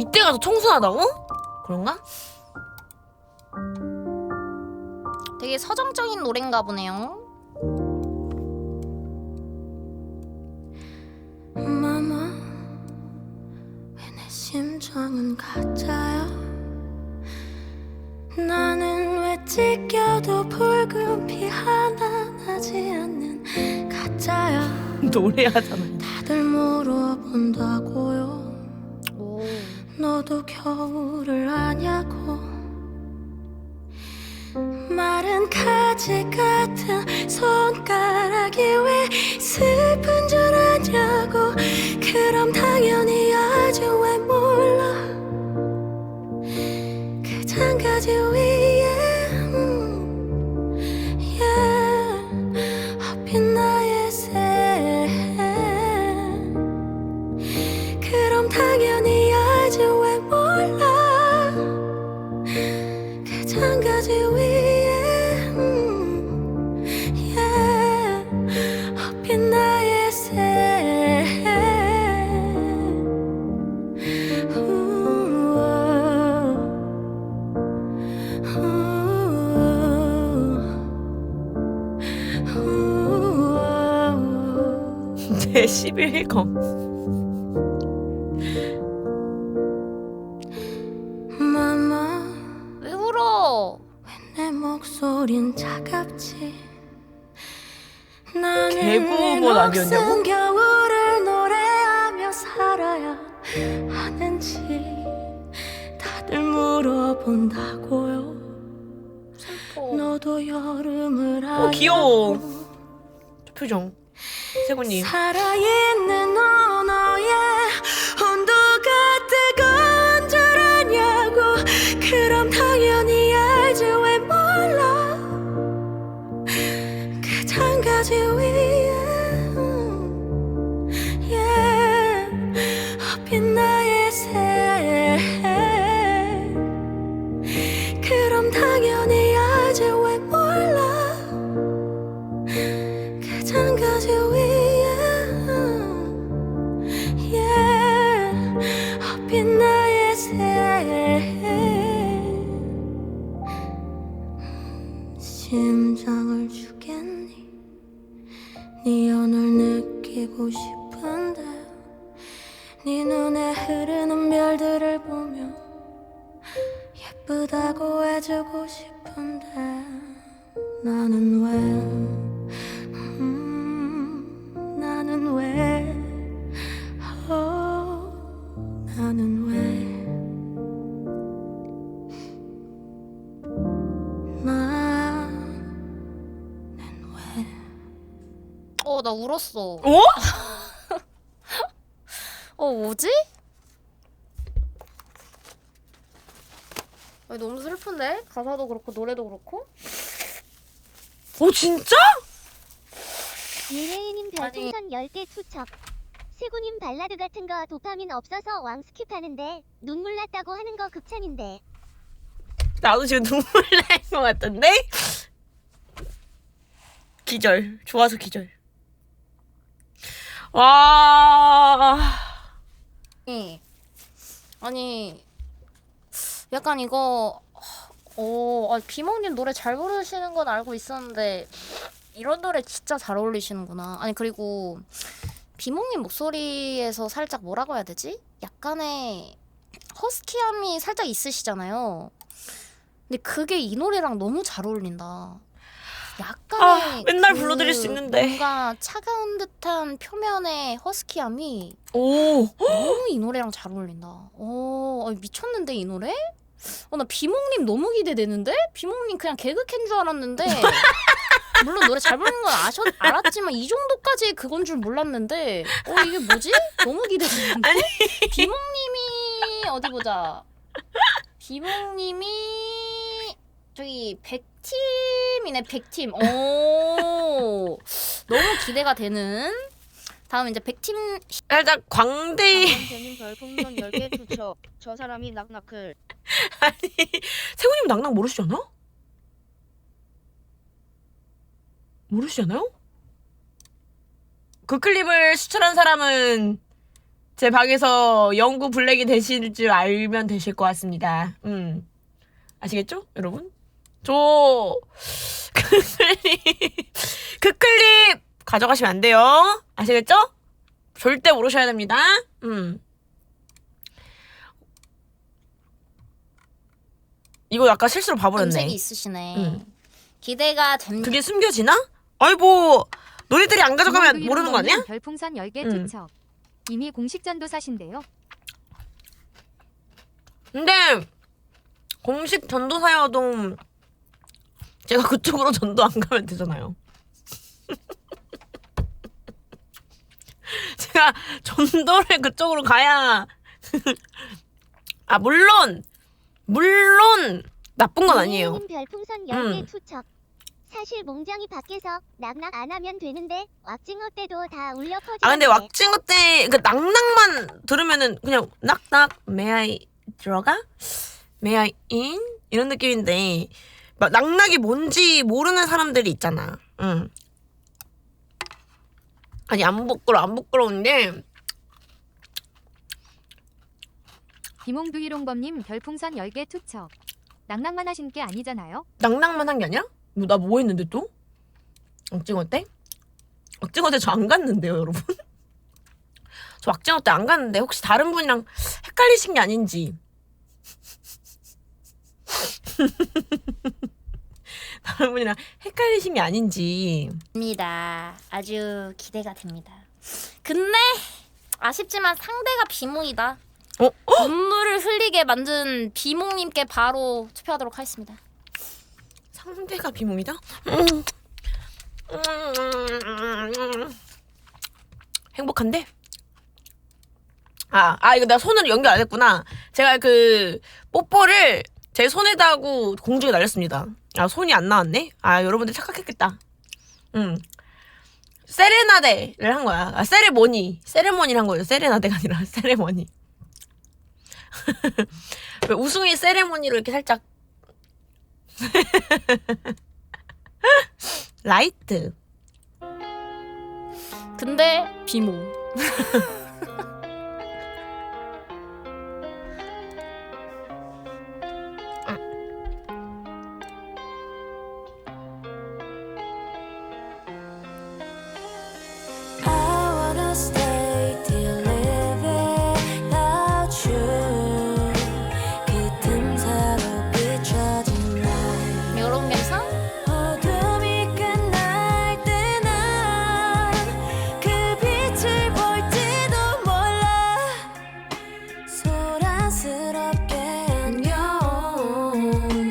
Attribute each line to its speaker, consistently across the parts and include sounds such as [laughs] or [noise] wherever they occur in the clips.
Speaker 1: 이때 가서 청소하다고? 그런가?
Speaker 2: 되게 서정적인 노래인가 보네요.
Speaker 3: 마마 왜 내 심장은 가짜야 나는 왜 찢겨도 붉은 피 하나 나지 않는 가짜야 [laughs]
Speaker 1: 노래하잖아.
Speaker 3: 다들 물어본다고요
Speaker 2: 오.
Speaker 3: 너도 겨울을 아냐고. 마른 가지 같은 손가락이 왜 슬픈 줄 아냐고. 그럼 당연히 아주 왜 몰라. 그 장가지 위에 음, yeah, 헛핀 나의 새. 그럼 당연히
Speaker 1: 내 11검.
Speaker 3: 마마
Speaker 2: 왜 울어?
Speaker 3: 내 목소린 차갑지 나는
Speaker 1: 개구먼
Speaker 3: 왜
Speaker 1: 아니었냐고?
Speaker 3: 녹슨 겨울을 노래하며 살아야 하는지 다들 물어본다고요. 너도 여름을
Speaker 1: 어, 귀여워. 저 표정. 세군님.
Speaker 3: 살아있는 언 네 눈에 흐르는 별들을 보며 예쁘다고 해주고 싶은데 나는 왜 음, 나는 왜 어, 나는 왜 나는 왜
Speaker 2: 어, 나 울었어.
Speaker 1: 어?
Speaker 2: 어, 뭐지? 아, 너무 슬픈데? 가사도 그렇고 노래도 그렇고?
Speaker 1: 어 진짜?
Speaker 4: 예예님 별풍선 10개 투척. 세구님 발라드 같은 거 도파민 없어서 왕 스킵하는데 눈물 났다고 하는 거 극찬인데.
Speaker 1: 나도 지금 눈물 [laughs] 날 것 같던데? 기절. 좋아서 기절. 와.
Speaker 2: 아니, 약간 이거, 어, 아, 비몽님 노래 잘 부르시는 건 알고 있었는데, 이런 노래 진짜 잘 어울리시는구나. 아니, 그리고, 비몽님 목소리에서 살짝 뭐라고 해야 되지? 약간의 허스키함이 살짝 있으시잖아요. 근데 그게 이 노래랑 너무 잘 어울린다. 약간의
Speaker 1: 아, 맨날
Speaker 2: 그
Speaker 1: 불러드릴 수 있는데.
Speaker 2: 뭔가 차가운 듯한 표면의 허스키함이
Speaker 1: 오.
Speaker 2: 너무 이 노래랑 잘 어울린다. 어, 아니, 미쳤는데 이 노래? 어, 나 비몽님 너무 기대되는데? 비몽님 그냥 개그캔 줄 알았는데. [laughs] 물론 노래 잘 부르는 건 아셨, 알았지만 이 정도까지 그건 줄 몰랐는데. 어, 이게 뭐지? 너무 기대되는데? 비몽님이 어디 보자. 비몽님이 저기 백팀이네 백팀. 오, [laughs] 너무 기대가 되는. 다음 이제 백팀
Speaker 1: 살짝 광대
Speaker 5: 대님 별풍선 10개 추쳐. 저 사람이 낙낙클. [laughs]
Speaker 1: 아니 세훈님 낭낭 모르시지 않아? 모르시지 않아요? 그 클립을 추천한 사람은 제 방에서 영구 블랙이 되실 줄 알면 되실 것 같습니다. 음. 아시겠죠? 여러분? 저, 그 클립, 그 클립 가져가시면 안 돼요. 아시겠죠? 절대 모르셔야 됩니다. 음. 이거 아까 실수로 봐버렸네.
Speaker 2: 음색이 있으시네.
Speaker 1: 응.
Speaker 2: 기대가 됩니다.
Speaker 1: 그게 숨겨지나? 아이 뭐 너희들이 안 가져가면 모르는 거 아니야?
Speaker 6: 별풍선 10개
Speaker 1: 응.
Speaker 6: 투척. 이미 공식 전도사신데요.
Speaker 1: 근데 공식 전도사여도 제가 그쪽으로 전도 안 가면 되잖아요. [laughs] 제가 전도를 그쪽으로 가야 [laughs] 아 물론 물론 나쁜 건 아니에요.
Speaker 4: 이혜님 별풍선 10개
Speaker 1: 음.
Speaker 4: 투척. 사실 몽장이 밖에서 낙낙 안 하면 되는데 왁징어 때도 다 울려 퍼지는데
Speaker 1: 아 근데 왁징어 때 그 낙낙만 들으면은 그냥 낙낙 may I 들어가? may I in? 이런 느낌인데 막 낙낙이 뭔지 모르는 사람들이 있잖아. 응. 아니 안 부끄러 안 부끄러운데
Speaker 6: 비몽두이롱범님 별풍선 10개 투척. 낭낭만 하신 게 아니잖아요.
Speaker 1: 낙낙만 한 게 아니야? 뭐 나 뭐 했는데 또? 왁징어 때? 왁징어 때 저 안 갔는데요, 여러분. [laughs] 저 왁징어 때 안 갔는데 혹시 다른 분이랑 헷갈리신 게 아닌지. [laughs] [laughs] 다른 분이랑 헷갈리신 게 아닌지.
Speaker 2: 됩니다. 아주 기대가 됩니다. 근데 아쉽지만 상대가 비몽이다.
Speaker 1: 어?
Speaker 2: 눈물을 흘리게 만든 비몽님께 바로 투표하도록 하겠습니다.
Speaker 1: 상대가 비몽이다? 음. 음. 행복한데? 아, 아, 이거 내가 손으로 연결 안 했구나. 제가 그, 뽀뽀를 제 손에다 하고 공중에 날렸습니다. 아, 손이 안 나왔네? 아, 여러분들 착각했겠다. 음. 세레나데를 한 거야. 아, 세레모니. 세레모니를 한 거예요. 세레나데가 아니라 [laughs] 세레모니. [laughs] 왜 우승의 세레모니로 이렇게 살짝 [laughs] 라이트.
Speaker 2: 근데 비몽.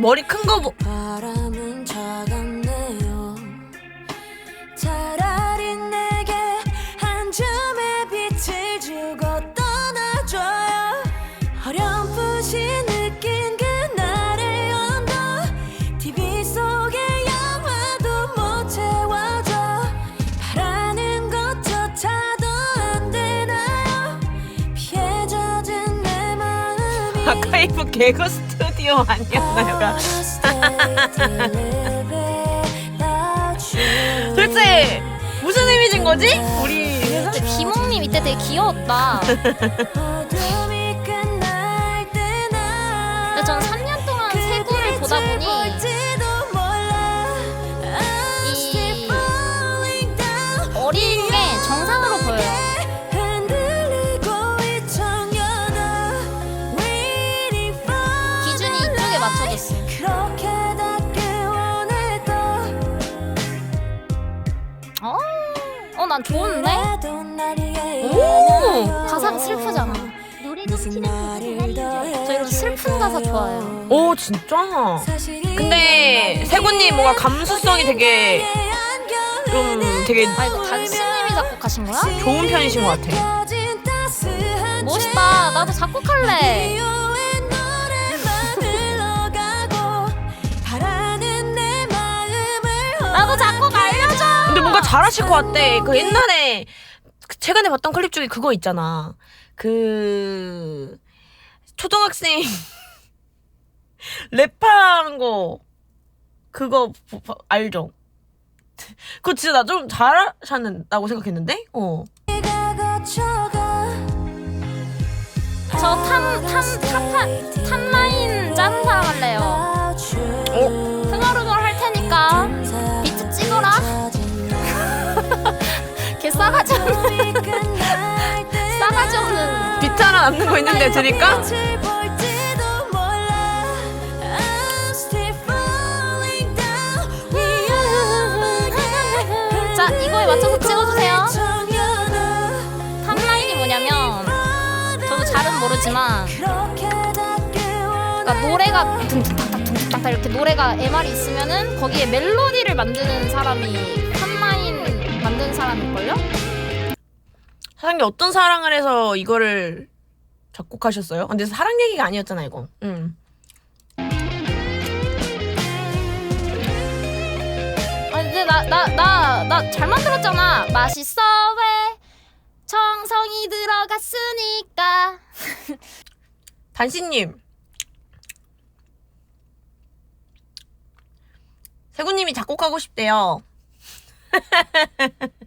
Speaker 1: 머리 큰거 보. 아카이브 개그 스튜디오 아니었나요? [laughs] 도대체 무슨 의미인 거지? 우리
Speaker 2: 근데 비몽님 이때 되게 귀여웠다. [laughs]
Speaker 3: 그렇게 닿길 원했던
Speaker 2: 어, 어, 난 좋은데?
Speaker 1: 오!
Speaker 2: 가사가 슬프잖아.
Speaker 4: 노래 좀 치는 그분 대가리인
Speaker 2: 저 이런 슬픈 가사 좋아해요.
Speaker 1: 오 진짜. 근데 세군님 뭔가 감수성이 되게 좀 되게
Speaker 2: 아, 이거 단스님이 작곡하신 거야?
Speaker 1: 좋은 편이신 것 같아.
Speaker 2: 멋있다. 나도 작곡할래. 나도 작곡 알려줘.
Speaker 1: 근데 뭔가 잘하실 것 같아. 그 옛날에 그 최근에 봤던 클립 중에 그거 있잖아. 그 초등학생 [laughs] 랩하는 거 그거 알죠? 그거 진짜 나 좀 잘하셨다고 생각했는데? 어.
Speaker 2: 저탄탄탄 탄라인 짜는 사람 할래요.
Speaker 1: 하나 남는 거 있는데 드릴까?
Speaker 2: 자 이거에 맞춰서 찍어주세요. 탑라인이 뭐냐면 저도 잘은 모르지만 그러니까 노래가 둥둥딱딱 둥둥딱딱 이렇게 노래가 MR이 있으면은 거기에 멜로디를 만드는 사람이 탑라인 만드는 사람일걸요?
Speaker 1: 사장님 어떤 사랑을 해서 이거를 작곡하셨어요? 근데 사랑 얘기가 아니었잖아 이거. 음.
Speaker 2: 아니 근데 나나 나 나 잘 만들었잖아. 맛있어 왜 정성이 들어갔으니까. [laughs]
Speaker 1: 단신님. 세구님이 작곡하고 싶대요. [laughs]